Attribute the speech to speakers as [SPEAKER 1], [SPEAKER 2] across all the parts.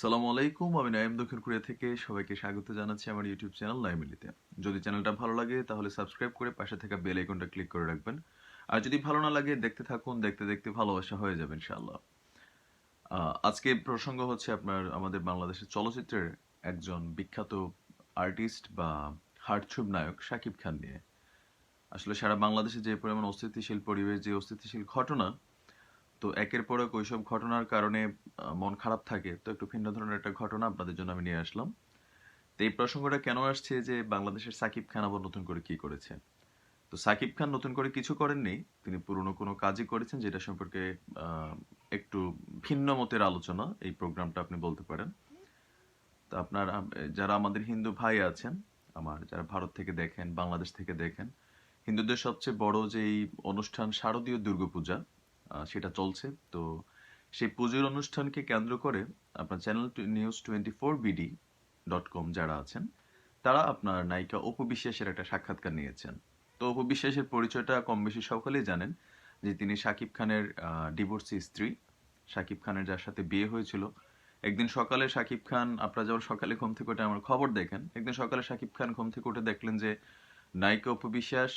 [SPEAKER 1] সালামু আলাইকুম, আমি নাইম দক্ষিণ কোরিয়া থেকে সবাইকে স্বাগত জানাচ্ছি আমার ইউটিউব চ্যানেল নাইমিলিতে যদি চ্যানেলটা ভালো লাগে, তাহলে সাবস্ক্রাইব করে পাশে থাকা বেল আইকনটা ক্লিক করে রাখবেন। আর যদি ভালো না লাগে, দেখতে থাকুন, দেখতে দেখতে ভালোবাসা হয়ে যাবে, ইনশাআল্লাহ। আজকে প্রসঙ্গ হচ্ছে আপনার আমাদের বাংলাদেশের চলচ্চিত্রের একজন বিখ্যাত আর্টিস্ট বা হার্টছুব নায়ক শাকিব খান নিয়ে। আসলে সারা বাংলাদেশে যে পরিমাণ অস্থিতিশীল পরিবেশ, যে অস্থিতিশীল ঘটনা তো একের পর এক ওইসব ঘটনার কারণে মন খারাপ থাকে। তো একটু ভিন্ন ধরনের একটা ঘটনা আপনাদের জন্য আমি নিয়ে আসলাম। তো এই প্রসঙ্গটা কেন আসছে যে বাংলাদেশের সাকিব খান আবার নতুন করে কি করেছে তো সাকিব খান নতুন করে কিছু করেননি। তিনি পুরনো কোনো কাজই করেছেন যেটা সম্পর্কে একটু ভিন্ন মতের আলোচনা। এই প্রোগ্রামটা আপনি বলতে পারেন। তো আপনার যারা আমাদের হিন্দু ভাই আছেন, আমার যারা ভারত থেকে দেখেন, বাংলাদেশ থেকে দেখেন, হিন্দুদের সবচেয়ে বড় যেই অনুষ্ঠান শারদীয় দুর্গাপূজা সেটা চলছে। তো সেই পুজোর অনুষ্ঠানকে কেন্দ্র করে আপনার channel news twenty four BD dot com যারা আছেন, তারা আপনার নায়িকা অপু বিশ্বাসের একটা সাক্ষাৎকার নিয়েছেন। তো অপু বিশ্বাসের পরিচয়টা কম বেশি সকলেই জানেন যে তিনি শাকিব খানের ডিভোর্সি স্ত্রী। শাকিব খানের যার সাথে বিয়ে হয়েছিল। একদিন সকালে শাকিব খান, আপনারা যখন সকালে ঘুম থেকে উঠে আমার খবর দেখেন, একদিন সকালে শাকিব খান ঘুম থেকে উঠে দেখলেন যে নায়িকা অপু বিশ্বাস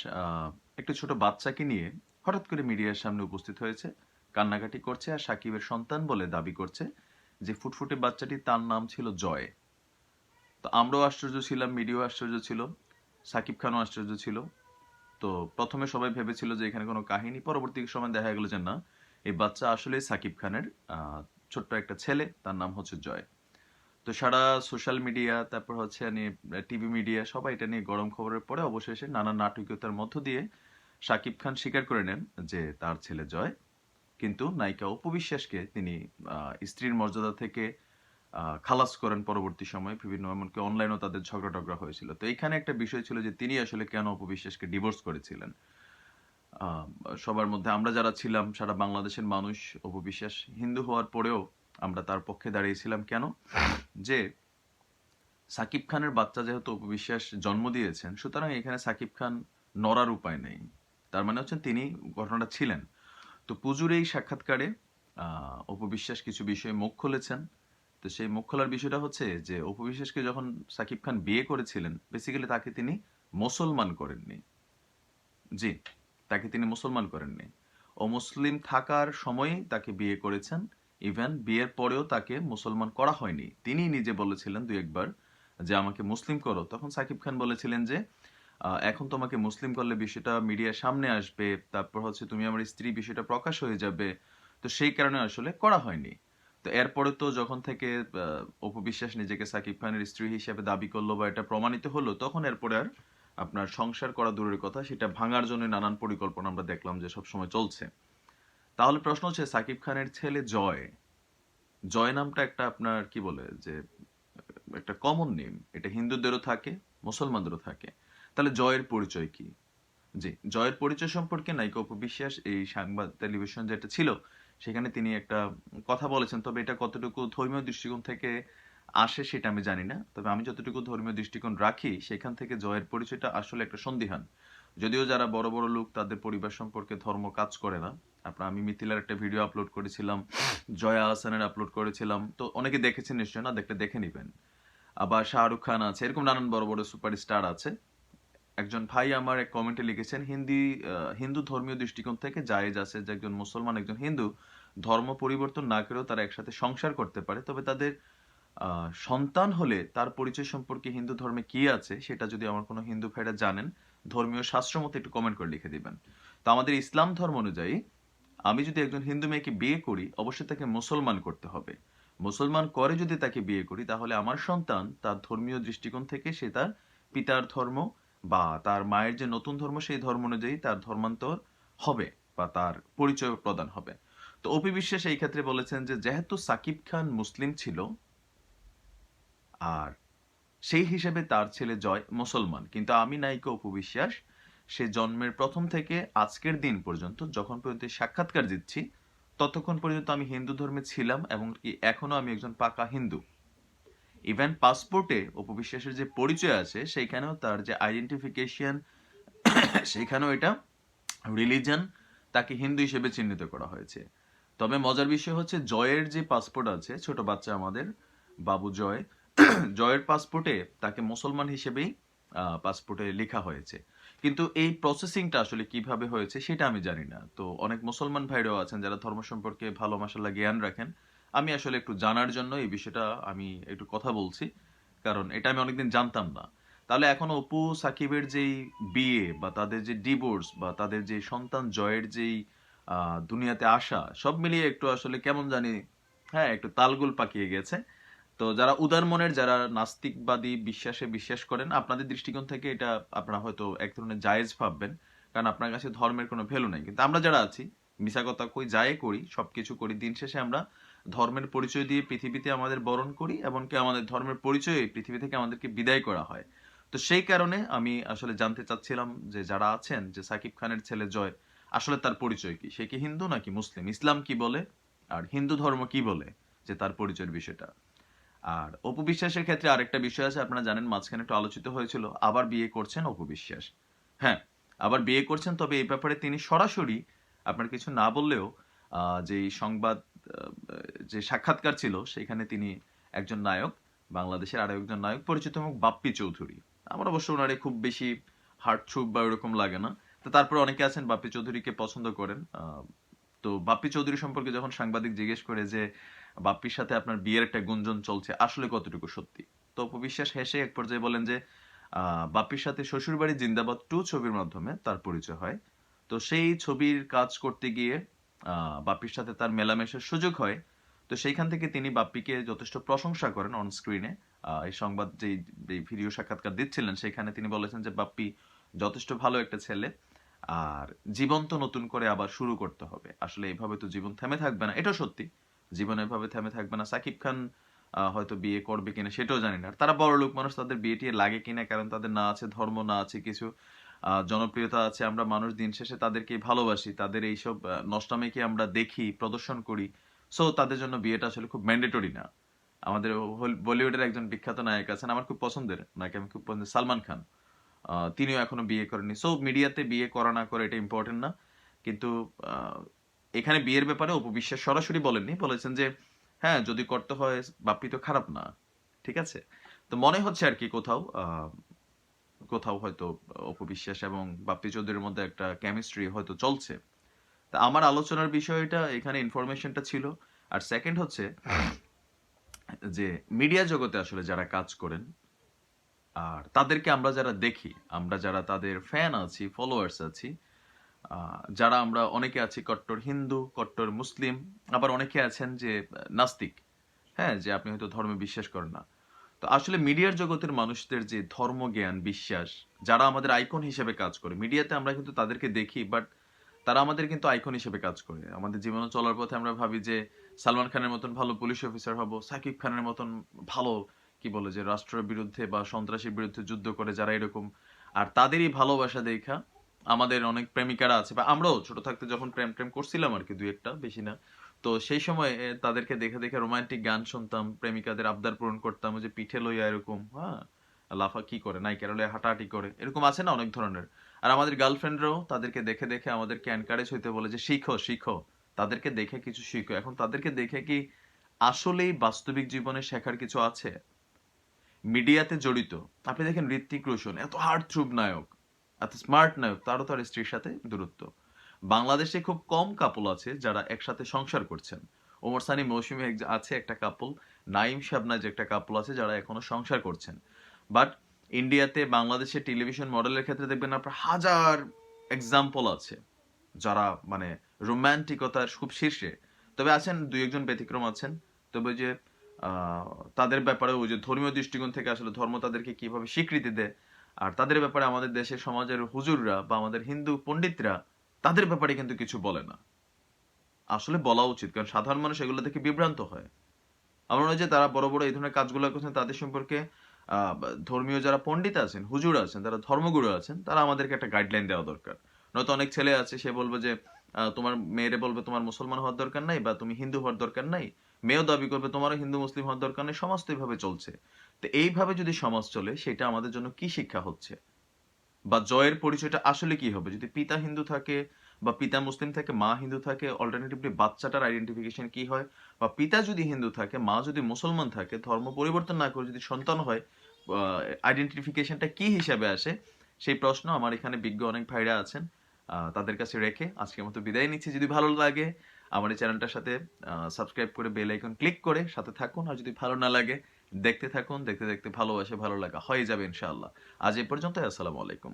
[SPEAKER 1] একটা ছোট বাচ্চাকে নিয়ে হঠাৎ করে মিডিয়ার সামনে উপস্থিত হয়েছে, কান্নাকাটি করছে আর সাকিবের সন্তান বলে দাবি করছে যে ফুটফুটে বাচ্চাটি তার নাম ছিল জয়। তো আমরাও আশ্চর্য ছিলাম, মিডিয়াও আশ্চর্য ছিল, সাকিব খানও আশ্চর্য ছিল। তো প্রথমে সবাই ভেবেছিল যে এখানে কোনো কাহিনী, পরবর্তী সময় দেখা গেল যে না, এই বাচ্চা আসলে সাকিব খানের ছোট্ট একটা ছেলে, তার নাম হচ্ছে জয়। তো সারা সোশ্যাল মিডিয়া, তারপর হচ্ছে টিভি মিডিয়া, সবাই এটা নিয়ে গরম খবরের পরে অবশেষে নানা নাটকীয়তার মধ্য দিয়ে শাকিব খান স্বীকার করে নেন যে তার ছেলে জয়, কিন্তু নায়িকা অপু বিশ্বাসকে তিনি স্ত্রীর মর্যাদা থেকে খালাস করেন পরবর্তী সময়ে। বিভিন্ন, এমনকি অনলাইনেও তাদের ঝগড়া টগড়া হয়েছিল। তো এখানে একটা বিষয় ছিল যে তিনি আসলে কেন অপু বিশ্বাসকে ডিভোর্স করেছিলেন? সবার মধ্যে আমরা যারা ছিলাম, সারা বাংলাদেশের মানুষ, অপু বিশ্বাস হিন্দু হওয়ার পরেও আমরা তার পক্ষে দাঁড়িয়েছিলাম কেন? যে সাকিব খানের বাচ্চা যেহেতু অপু বিশ্বাস জন্ম দিয়েছেন, সুতরাং এখানে সাকিব খান নড়ার উপায় নেই। তার মানে হচ্ছেন তিনি ঘটনাটা ছিলেন। তো পুজোর এই সাক্ষাৎকারে আহ, অপু কিছু বিষয়ে মুখ খুলেছেন। তো সেই মুখ খোলার বিষয়টা হচ্ছে যে অপু বিশ্বাসকে যখন সাকিব খান বিয়ে করেছিলেন বেসিক্যালি তাকে তিনি মুসলমান করেননি। জি তাকে তিনি মুসলমান করেননি। অমুসলিম থাকার সময়ই তাকে বিয়ে করেছেন। ইভেন বিয়ের পরেও তাকে মুসলমান করা হয়নি। তিনি নিজে বলেছিলেন দুই একবার যে আমাকে মুসলিম করো। তখন সাকিব খান বলেছিলেন যে এখন তোমাকে মুসলিম করলে বিষয়টা মিডিয়ার সামনে আসবে তারপর হচ্ছে তুমি আমার স্ত্রী বিষয়টা প্রকাশ হয়ে যাবে। তো সেই কারণে আসলে করা হয়নি। তো এরপরে তো যখন থেকে আহ, অপু নিজেকে সাকিব খানের স্ত্রী হিসেবে দাবি করল বা এটা প্রমাণিত হলো তখন এরপরে আর আপনার সংসার করা দূরের কথা সেটা ভাঙার জন্য নানান পরিকল্পনা আমরা দেখলাম যে সব সময় চলছে। তাহলে প্রশ্ন হচ্ছে সাকিব খানের ছেলে জয় জয় নামটা একটা আপনার কি বলে যে একটা কমন নেম এটা হিন্দুদেরও থাকে মুসলমানদেরও থাকে। তাহলে জয়ের পরিচয় কি? জি, জয়ের পরিচয় সম্পর্কে নায়িকা অপু বিশ্বাস এই সংবাদ টেলিভিশন যেটা ছিল, সেখানে তিনি একটা কথা বলেছেন। তবে এটা কতটুকু ধর্মীয় দৃষ্টিকোণ থেকে আসে সেটা আমি জানি না। তবে আমি যতটুকু ধর্মীয় দৃষ্টিকোণ রাখি, সেখান থেকে জয়ের পরিচয়টা আসলে একটা সন্দিহান। যদিও যারা বড় বড় লোক, তাদের পরিবার সম্পর্কে ধর্ম কাজ করে না। আপনার আমি মিথিলার একটা ভিডিও আপলোড করেছিলাম, জয়া হাসানের আপলোড করেছিলাম। তো অনেকে দেখেছেন নিশ্চয় না দেখলে দেখে নেবেন। আবার শাহরুখ খান আছে, এরকম নানান বড় বড় সুপারস্টার আছে। একজন ভাই আমার এক কমেন্টে লিখেছেন, হিন্দি হিন্দু ধর্মীয় দৃষ্টিকোণ থেকে জায়েজ আছে যে একজন মুসলমান, একজন হিন্দু, ধর্ম পরিবর্তন না করেও তারা একসাথে সংসার করতে পারে। তবে তাদের সন্তান হলে তার পরিচয় সম্পর্কে হিন্দু ধর্মে কি আছে সেটা যদি আমার কোনো হিন্দু ভাইরা জানেন, ধর্মীয় শাস্ত্র মতো একটু কমেন্ট করে লিখে দিবেন। তো আমাদের ইসলাম ধর্ম অনুযায়ী, আমি যদি একজন হিন্দু মেয়েকে বিয়ে করি, অবশ্যই তাকে মুসলমান করতে হবে। মুসলমান করে যদি তাকে বিয়ে করি, তাহলে আমার সন্তান তার ধর্মীয় দৃষ্টিকোণ থেকে সে তার পিতার ধর্ম বা তার মায়ের যে নতুন ধর্ম, সেই ধর্ম অনুযায়ী তার ধর্মান্তর হবে বা তার পরিচয় প্রদান হবে। তো অপি বিশ্বাস এই ক্ষেত্রে বলেছেন যে, যেহেতু সাকিব খান মুসলিম ছিল, আর সেই হিসেবে তার ছেলে জয় মুসলমান। কিন্তু আমি নায়িকা অপু বিশ্বাস সে জন্মের প্রথম থেকে আজকের দিন পর্যন্ত যখন পর্যন্ত সাক্ষাৎকার দিচ্ছি, ততক্ষণ পর্যন্ত আমি হিন্দু ধর্মে ছিলাম এবং কি এখনও আমি একজন পাকা হিন্দু। ইভেন পাসপোর্টে অপবিশ্বাসের যে পরিচয় আছে, সেইখানেও তার যে আইডেন্টিফিকেশন সেইখানেও এটা রিলিজন তাকে হিন্দু হিসেবে চিহ্নিত করা হয়েছে। তবে মজার বিষয় হচ্ছে, জয়ের যে পাসপোর্ট আছে, ছোট বাচ্চা আমাদের, বাবু জয়, জয়ের পাসপোর্টে তাকে মুসলমান হিসেবেই পাসপোর্টে লেখা হয়েছে। কিন্তু এই প্রসেসিংটা আসলে কীভাবে হয়েছে, সেটা আমি জানি না। তো অনেক মুসলমান ভাইরাও আছেন যারা ধর্ম সম্পর্কে ভালো মাসাল্লাহ জ্ঞান রাখেন। আমি আসলে একটু জানার জন্য এই বিষয়টা আমি একটু কথা বলছি, কারণ এটা আমি অনেকদিন জানতাম না। তাহলে এখন অপু, সাকিবের যেই বিয়ে বা তাদের যে ডিভোর্স বা তাদের যে সন্তান জয়ের যেই দুনিয়াতে আসা, সব মিলিয়ে একটু আসলে কেমন জানি হ্যাঁ একটু তালগুল পাকিয়ে গেছে। তো যারা উদার মনের, যারা নাস্তিকবাদী বিশ্বাসে বিশ্বাস করেন, আপনাদের দৃষ্টিকোণ থেকে এটা আপনারা হয়তো এক ধরনের জায়েজ ভাববেন, কারণ আপনার কাছে ধর্মের কোনো ভ্যালু নেই। কিন্তু আমরা যারা আছি, মিশা কই যায় করি, সবকিছু করি, দিন শেষে আমরা ধর্মের পরিচয় দিয়ে পৃথিবীতে আমাদের বরণ করি এমনকি আমাদের ধর্মের পরিচয়ে পৃথিবী থেকে আমাদেরকে বিদায় করা হয়। তো সেই কারণে আমি আসলে জানতে চাচ্ছিলাম যে যারা আছেন, যে সাকিব খানের ছেলে জয়, আসলে তার পরিচয় কি? সে কি হিন্দু নাকি মুসলিম? ইসলাম কি বলে? আর হিন্দু ধর্ম কি বলে যে তার পরিচয়ের বিষয়টা? আর অপু বিশ্বাসের ক্ষেত্রে আরেকটা বিষয় আছে, আপনারা জানেন মাঝখানে একটু আলোচিত হয়েছিল, আবার বিয়ে করছেন অপু বিশ্বাস। হ্যাঁ আবার বিয়ে করছেন, তবে এই ব্যাপারে তিনি সরাসরি আপনার কিছু না বললেও যে সংবাদ যে সাক্ষাৎকার ছিল, সেখানে তিনি একজন নায়ক, বাংলাদেশের আরও একজন নায়ক, পরিচিত মুখ বাপ্পি চৌধুরী। আমার অবশ্য ওনারে খুব বেশি হার্ট ছুপ বা ওরকম লাগে না। তো তারপরে অনেকে আছেন বাপ্পি চৌধুরীকে পছন্দ করেন। তো বাপ্পি চৌধুরী সম্পর্কে যখন সাংবাদিক জিজ্ঞেস করে যে বাপ্পির সাথে আপনার বিয়ের একটা গুঞ্জন চলছে, আসলে কতটুকু সত্যি? তো অপবিশ্বাস হেসে এক পর্যায়ে বলেন যে বাপ্পির সাথে শ্বশুরবাড়ি জিন্দাবাদ টু ছবির মাধ্যমে তার পরিচয় হয়। তো সেই ছবির কাজ করতে গিয়ে বাপ্পির সাথে তার মেলামেশার সুযোগ হয়। তো সেইখান থেকে তিনি বাপ্পিকে যথেষ্ট প্রশংসা করেন অন স্ক্রিনে এই সংবাদ যে ভিডিও সাক্ষাৎকার দিচ্ছিলেন, সেখানে তিনি বলেছেন যে বাপ্পি যথেষ্ট ভালো একটা ছেলে, আর জীবন তো নতুন করে আবার শুরু করতে হবে। আসলে এইভাবে তো জীবন থেমে থাকবে না। এটা সত্যি। জীবন এভাবে থেমে থাকবে না। সাকিব খান হয়তো বিয়ে করবে কিনা সেটাও জানি না। তারা বড় লোক মানুষ, তাদের বিয়ে টিয়ে লাগে কিনা, কারণ তাদের না আছে, ধর্ম না আছে কিছু। জনপ্রিয়তা আছে, আমরা মানুষ দিন শেষে তাদেরকে ভালোবাসি, তাদের এইসব নষ্টামিকে আমরা দেখি, প্রদর্শন করি। সো তাদের জন্য বিয়েটা আসলে খুব ম্যান্ডেটরি না। আমাদের বলিউডের একজন বিখ্যাত নায়ক আছেন, আমার খুব পছন্দের নায়ক, আমি খুব পছন্দের, সালমান খান। তিনিও এখনও বিয়ে করেননি। সো মিডিয়াতে বিয়ে করা না করে এটা ইম্পর্টেন্ট না। কিন্তু এখানে বিয়ের ব্যাপারে অপবিশ্বাস সরাসরি বলেননি, বলেছেন যে হ্যাঁ যদি করতে হয়, বাপ্পি তো খারাপ না। ঠিক আছে? তো মনে হচ্ছে আর কি কোথাও কোথাও হয়তো অপবিশ্বাস এবং বাপ্পি চৌধুরীর মধ্যে একটা কেমিস্ট্রি হয়তো চলছে। তা আমার আলোচনার বিষয়টা এখানে ইনফরমেশনটা ছিল। আর সেকেন্ড হচ্ছে যে মিডিয়া জগতে আসলে যারা কাজ করেন আর তাদেরকে আমরা যারা দেখি আমরা যারা তাদের ফ্যান আছি ফলোয়ার্স আছি আহ, যারা আমরা অনেকে আছি কট্টর হিন্দু কট্টর মুসলিম আবার অনেকে আছেন যে নাস্তিক। হ্যাঁ যে আপনি হয়তো ধর্মে বিশ্বাস করেন না। তো আসলে মিডিয়ার জগতের মানুষদের যে ধর্মজ্ঞান, বিশ্বাস, যারা আমাদের আইকন হিসেবে কাজ করে মিডিয়াতে আমরা কিন্তু তাদেরকে দেখি বাট তারা আমাদের কিন্তু আইকন হিসেবে কাজ করে। আমাদের জীবনে চলার পথে আমরা ভাবি যে সালমান খানের মতন ভালো পুলিশ অফিসার হব, সাকিব খানের মতন ভালো, কি বলে যে রাষ্ট্রের বিরুদ্ধে বা সন্ত্রাসীর বিরুদ্ধে যুদ্ধ করে যারা এরকম, আর তাদেরই ভালোবাসা দেখা আমাদের অনেক প্রেমিকারা আছে, বা আমরাও ছোট থাকতে যখন প্রেম প্রেম করছিলাম আর কি দুই একটা বেশি না। তো সেই সময় তাদেরকে দেখে দেখে রোমান্টিক গান শুনতাম, প্রেমিকাদের আবদার পূরণ করতাম যে পিঠে লইয়া এরকম হ্যাঁ লাফা কি করে নাইকেরা লইয়া হাঁটাহাঁটি করে, এরকম আছে না অনেক ধরনের? আর আমাদের গার্লফ্রেন্ডরাও তাদেরকে দেখে দেখে আমাদেরকে এনকারেজ হইতে বলে যে, শিখো শিখো। তাদেরকে দেখে কিছু শিখো। এখন তাদেরকে দেখে কি আসলেই বাস্তবিক জীবনে শেখার কিছু আছে? মিডিয়াতে জড়িত। আপনি দেখেন ঋত্বিক রোশন, এত হার্ড থ্রুব নায়ক। এত স্মার্ট নায়ক তারও তার স্ত্রীর সাথে দূরত্ব। বাংলাদেশে খুব কম কাপল আছে যারা একসাথে সংসার করছেন। ওমর সানি মৌসুমী আছে একটা কাপল নাইম শাবনা যে একটা কাপল আছে যারা এখনও সংসার করছেন। বাট ইন্ডিয়াতে বাংলাদেশের টেলিভিশন মডেলের ক্ষেত্রে দেখবেন আপনার হাজার এক্সাম্পল আছে যারা মানে রোম্যান্টিকতার খুব শীর্ষে। তবে আছেন, দুই একজন ব্যতিক্রম আছেন। তবে যে তাদের ব্যাপারে ওই যে ধর্মীয় দৃষ্টিকোণ থেকে আসলে ধর্ম তাদেরকে কীভাবে স্বীকৃতি দেয় আর তাদের ব্যাপারে আমাদের দেশের সমাজের হুজুররা বা আমাদের হিন্দু পণ্ডিতরা তাদের ব্যাপারে কিন্তু কিছু বলে না। আসলে বলা উচিত, কারণ সাধারণ মানুষ এগুলো থেকে বিভ্রান্ত হয়। আমার মনে হয় যে তারা বড় বড় এই ধরনের কাজগুলো করছেন, তাদের সম্পর্কে ধর্মীয় যারা পণ্ডিত আছেন, হুজুর আছেন তারা ধর্মগুরু আছেন, তারা আমাদেরকে একটা গাইডলাইন দেওয়া দরকার। নয়তো অনেক ছেলে আছে, সে বলবে যে তোমার মেয়েরে বলবে তোমার মুসলমান হওয়ার দরকার নাই বা তুমি হিন্দু হওয়ার দরকার নাই। মেয়েও দাবি করবে, তোমারও হিন্দু, মুসলিম হওয়ার দরকার নেই, সমাজ তো এইভাবে চলছে। তো এইভাবে যদি সমাজ চলে, সেটা আমাদের জন্য কি শিক্ষা হচ্ছে? বা জয়ের পরিচয়টা আসলে কি হবে? যদি পিতা হিন্দু থাকে বা পিতা মুসলিম থাকে, মা হিন্দু থাকে অল্টারনেটিভলি বাচ্চাটার আইডেন্টিফিকেশন কি হয়? বা পিতা যদি হিন্দু থাকে, মা যদি মুসলমান থাকে, ধর্ম পরিবর্তন না করে যদি সন্তান হয় আইডেন্টিফিকেশনটা কি হিসাবে আসে? সেই প্রশ্ন আমার এখানে বিজ্ঞ অনেক ভাইরা আছেন তাদের কাছে রেখে আজকের মতো বিদায় নিচ্ছি। যদি ভালো লাগে আমার এই চ্যানেলটার সাথে সাবস্ক্রাইব করে বেল আইকন ক্লিক করে সাথে থাকুন। আর যদি ভালো না লাগে, দেখতে থাকুন। দেখতে দেখতে ভালোবাসে, ভালো লাগা হয়ে যাবে ইনশাআল্লাহ। আজ এই পর্যন্ত আসসালামু আলাইকুম।